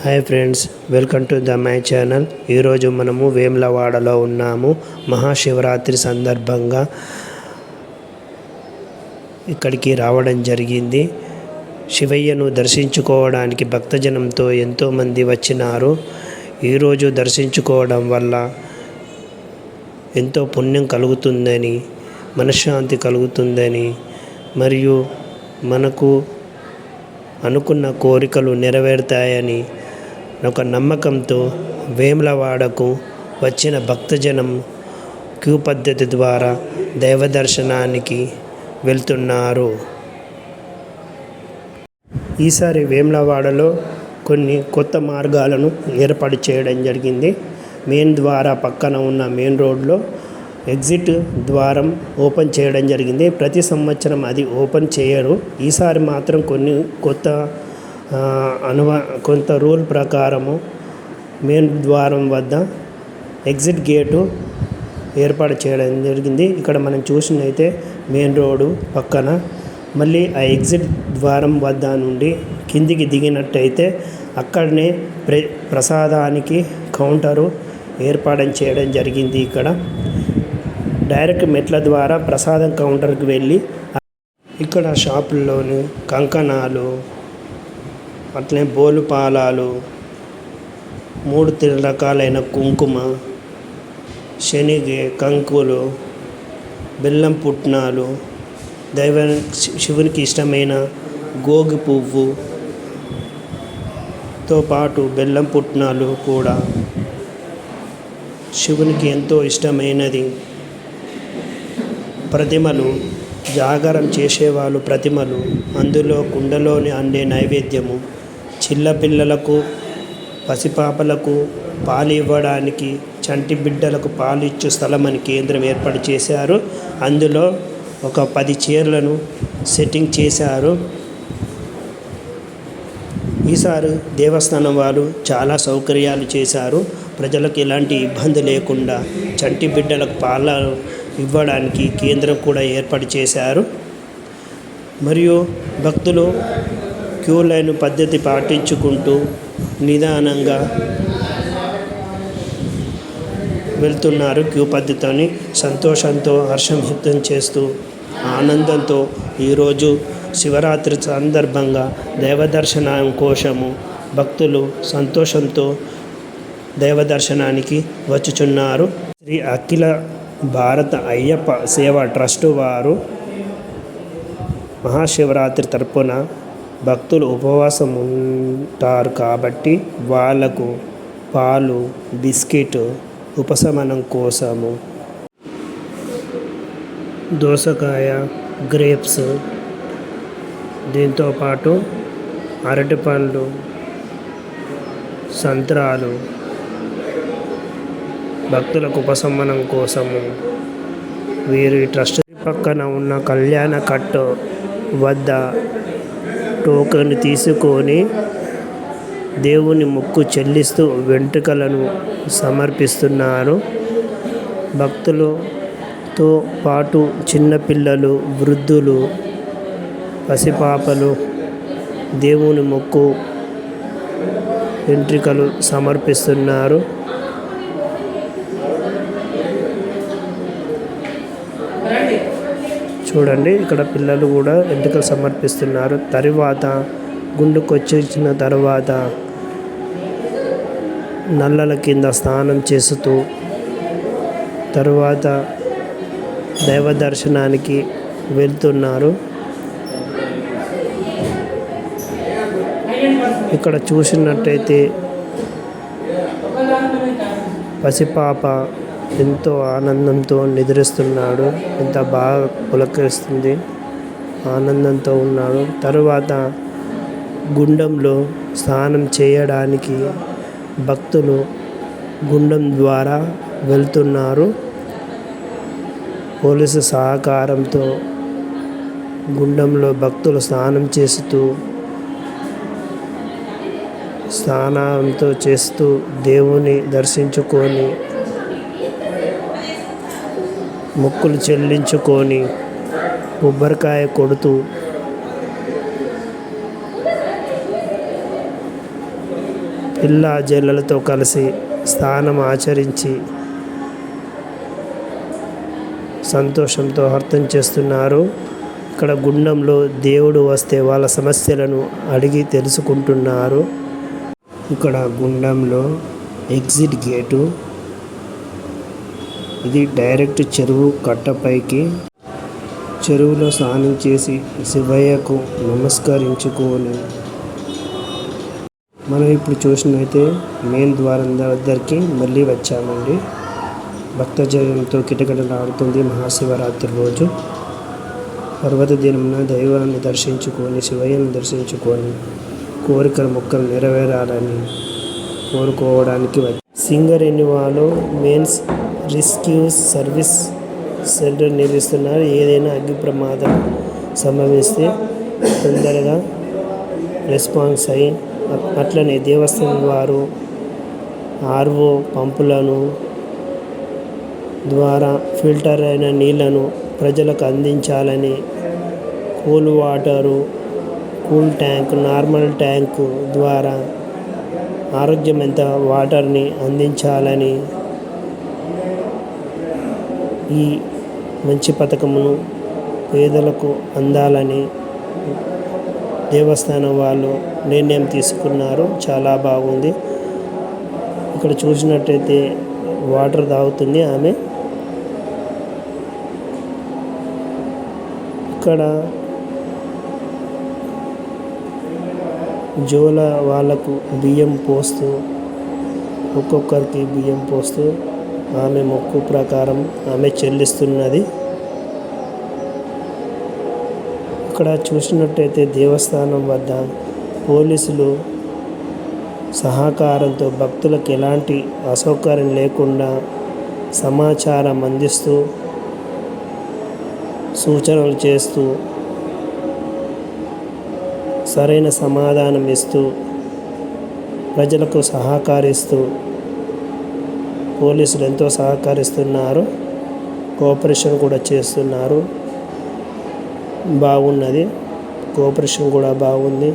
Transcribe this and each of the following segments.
Hi friends welcome to the my channel ఈరోజు మనము వేములవాడలో ఉన్నాము. మహాశివరాత్రి సందర్భంగా ఇక్కడికి రావడం జరిగింది. శివయ్యను దర్శించుకోవడానికి భక్తజనంతో ఎంతోమంది వచ్చినారు. ఈరోజు దర్శించుకోవడం వల్ల ఎంతో పుణ్యం కలుగుతుందని మనశ్శాంతి కలుగుతుందని మరియు మనకు అనుకున్న కోరికలు నెరవేరుతాయని ఒక నమ్మకంతో వేములవాడకు వచ్చిన భక్తజనం క్యూ పద్ధతి ద్వారా దైవ దర్శనానికి వెళ్తున్నారు. ఈసారి వేములవాడలో కొన్ని కొత్త మార్గాలను ఏర్పాటు చేయడం జరిగింది. మెయిన్ ద్వారా పక్కన ఉన్న మెయిన్ రోడ్లో ఎగ్జిట్ ద్వారం ఓపెన్ చేయడం జరిగింది. ప్రతి సంవత్సరం అది ఓపెన్ చేయరు. ఈసారి మాత్రం కొన్ని కొత్త అనువ కొంత రూల్ ప్రకారము మెయిన్ ద్వారం వద్ద ఎగ్జిట్ గేటు ఏర్పాటు చేయడం జరిగింది. ఇక్కడ మనం చూసినైతే మెయిన్ రోడ్డు పక్కన మళ్ళీ ఆ ఎగ్జిట్ ద్వారం వద్ద నుండి కిందికి దిగినట్టయితే అక్కడనే ప్ర ప్రసాదానికి కౌంటరు ఏర్పాటు చేయడం జరిగింది ఇక్కడ. డైరెక్ట్ మెట్ల ద్వారా ప్రసాదం కౌంటర్కి వెళ్ళి ఇక్కడ షాపుల్లోని కంకణాలు అట్లనే బోలు పాలాలు మూడు తెల్ల రకాలైన కుంకుమ శనిగ కంకులు బెల్లం పుట్నాలు దైవ శివునికి ఇష్టమైన గోగి పువ్వుతో పాటు బెల్లం పుట్నాలు కూడా శివునికి ఎంతో ఇష్టమైనది. ప్రతిమలు జాగరం చేసేవాళ్ళు ప్రతిమలు అందులో కుండలోని అండే నైవేద్యము. చిన్నపిల్లలకు పసిపాపలకు పాలు ఇవ్వడానికి చంటి బిడ్డలకు పాలు ఇచ్చు స్థలమని కేంద్రం ఏర్పాటు చేశారు. అందులో ఒక పది చీరలను సెట్టింగ్ చేశారు. ఈసారి దేవస్థానం వారు చాలా సౌకర్యాలు చేశారు. ప్రజలకు ఎలాంటి ఇబ్బంది లేకుండా చంటి బిడ్డలకు పాల ఇవ్వడానికి కేంద్రం కూడా ఏర్పాటు చేశారు. మరియు భక్తులు క్యూ లైన్ పద్ధతి పాటించుకుంటూ నిదానంగా వెళ్తున్నారు క్యూ పద్ధతిని సంతోషంతో హర్షం వ్యక్తం చేస్తూ ఆనందంతో ఈరోజు శివరాత్రి సందర్భంగా దైవ దర్శనం కోసము భక్తులు సంతోషంతో దైవ దర్శనానికి వచ్చుచున్నారు. శ్రీ అఖిల భారత అయ్యప్ప సేవా ట్రస్టు వారు మహాశివరాత్రి తరపున భక్తులు ఉపవాసం ఉంటారు కాబట్టి వాళ్ళకు పాలు బిస్కెట్ ఉపశమనం కోసము. దోసకాయ గ్రేప్స్ దీంతోపాటు అరటిపండ్లు సంత్రాలు భక్తులకు ఉపశమనం కోసము. వీరి ట్రస్ట్ పక్కన ఉన్న కళ్యాణ కట్టు వద్ద టోకెన్ తీసుకొని దేవుని మొక్కు చెల్లిస్తూ వెంట్రుకలను సమర్పిస్తున్నారు. భక్తులతో పాటు చిన్నపిల్లలు వృద్ధులు పసిపాపలు దేవుని మొక్కు వెంట్రుకలు సమర్పిస్తున్నారు. చూడండి. ఇక్కడ పిల్లలు కూడా ఎంపికలు సమర్పిస్తున్నారు. తరువాత గుండుకొచ్చిన తర్వాత నల్లల కింద స్నానం చేస్తూ తరువాత దైవ దర్శనానికి వెళ్తున్నారు. ఇక్కడ చూసినట్టయితే పసిపాప ఎంతో ఆనందంతో నిద్రిస్తున్నాడు. ఎంత బాగా పులకరిస్తుంది. ఆనందంతో ఉన్నాడు. తరువాత గుండంలో స్నానం చేయడానికి భక్తులు గుండం ద్వారా వెళ్తున్నారు. పోలీసు సహకారంతో గుండంలో భక్తులు స్నానం చేస్తూ స్నానంతో చేస్తూ దేవుని దర్శించుకొని మొక్కులు చెల్లించుకొని కొబ్బరికాయ కొడుతూ పిల్ల జల్లలతో కలిసి స్నానం ఆచరించి సంతోషంతో అర్థం చేస్తున్నారు. ఇక్కడ గుండంలో దేవుడు వస్తే వాళ్ళ సమస్యలను అడిగి తెలుసుకుంటున్నారు. ఇక్కడ గుండంలో ఎగ్జిట్ గేటు ఇది డైరెక్ట్ చెరువు కట్టపైకి చెరువులో స్నానం చేసి శివయ్యకు నమస్కరించుకొని మనం ఇప్పుడు చూసినైతే మెయిన్ ద్వారం దగ్గరికి మళ్ళీ వచ్చామండి. భక్తజయంతో కిటకిటలాడుతుంది మహాశివరాత్రి రోజు. పర్వత దినమున దైవాన్ని దర్శించుకొని శివయ్యను దర్శించుకొని కోరికల మొక్కలు నెరవేరాలని కోరుకోవడానికి వచ్చి. సింగరేణివాలో మెయిన్స్ రెస్క్యూ సర్వీస్ సెంటర్ నిర్మిస్తున్నారు. ఏదైనా అగ్ని ప్రమాదం సంభవిస్తే తొందరగా రెస్పాన్స్ అయ్యి అట్లనే దేవస్థానం వారు ఆర్ఓ పంపులను ద్వారా ఫిల్టర్ అయిన నీళ్ళను ప్రజలకు అందించాలని cool water cool tank normal tank ద్వారా ఆరోగ్యమైన వాటర్ని అందించాలని ఈ మంచి పథకమును పేదలకు అందాలని దేవస్థానం వాళ్ళు నిర్ణయం తీసుకున్నారు. చాలా బాగుంది. ఇక్కడ చూసినట్టయితే వాటర్ తాగుతుంది ఆమె. ఇక్కడ జోల వాళ్ళకు బియ్యం పోస్తూ ఒక్కొక్కరికి బియ్యం పోస్తూ ఆమె మొక్కు ప్రకారం ఆమె చెల్లిస్తున్నది. ఇక్కడ చూసినట్టయితే దేవస్థానం వద్ద పోలీసులు సహకారంతో భక్తులకు ఎలాంటి అసౌకర్యం లేకుండా సమాచారం అందిస్తూ సూచనలు చేస్తూ సరైన సమాధానం ఇస్తూ ప్రజలకు సహకరిస్తూ పోలీసులు ఎంతో సహకరిస్తున్నారు. కోఆపరేషన్ కూడా చేస్తున్నారు. బాగున్నది. కోఆపరేషన్ కూడా బాగుంది.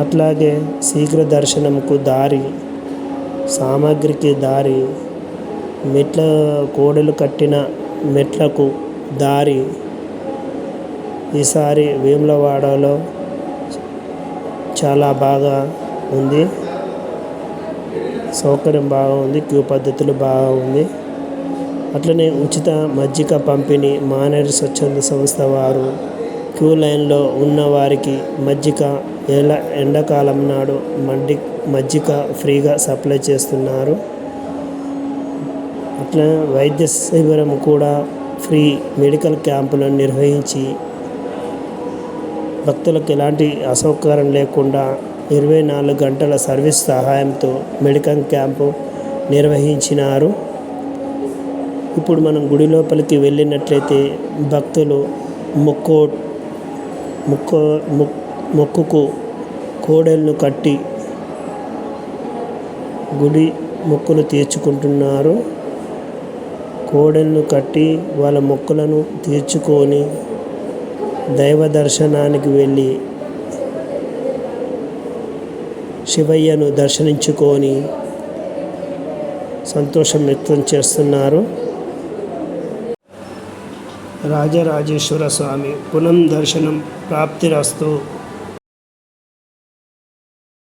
అట్లాగే శీఘ్ర దర్శనంకు దారి సామాగ్రికి దారి మెట్ల కోడలు కట్టిన మెట్లకు దారి. ఈసారి వేములవాడలో చాలా బాగా ఉంది. సౌకర్యం బాగుంది క్యూ పద్ధతులు బాగా ఉంది అట్లనే ఉచిత మజ్జిగ పంపిణీ మానేరు స్వచ్ఛంద సంస్థ వారు క్యూ లైన్లో ఉన్న వారికి మజ్జిగ ఎలా ఎండాకాలం నాడు మడ్డి మజ్జిగ ఫ్రీగా సప్లై చేస్తున్నారు. అట్లా వైద్య శిబిరం కూడా ఫ్రీ మెడికల్ క్యాంపులను నిర్వహించి భక్తులకు ఎలాంటి అసౌకర్యం లేకుండా ఇరవై నాలుగు గంటల సర్వీస్ సహాయంతో మెడికల్ క్యాంపు నిర్వహించినారు. ఇప్పుడు మనం గుడి లోపలికి వెళ్ళినట్లయితే భక్తులు మొక్కో మొక్క మొక్కుకు కోడెలను కట్టి గుడి మొక్కులు తీర్చుకుంటున్నారు. కోడెలను కట్టి వాళ్ళ మొక్కులను తీర్చుకొని దైవ దర్శనానికి వెళ్ళి శివయ్యను దర్శనించుకొని సంతోషం వ్యక్తం చేస్తున్నారు. రాజరాజేశ్వర స్వామి పునం దర్శనం ప్రాప్తిరస్తు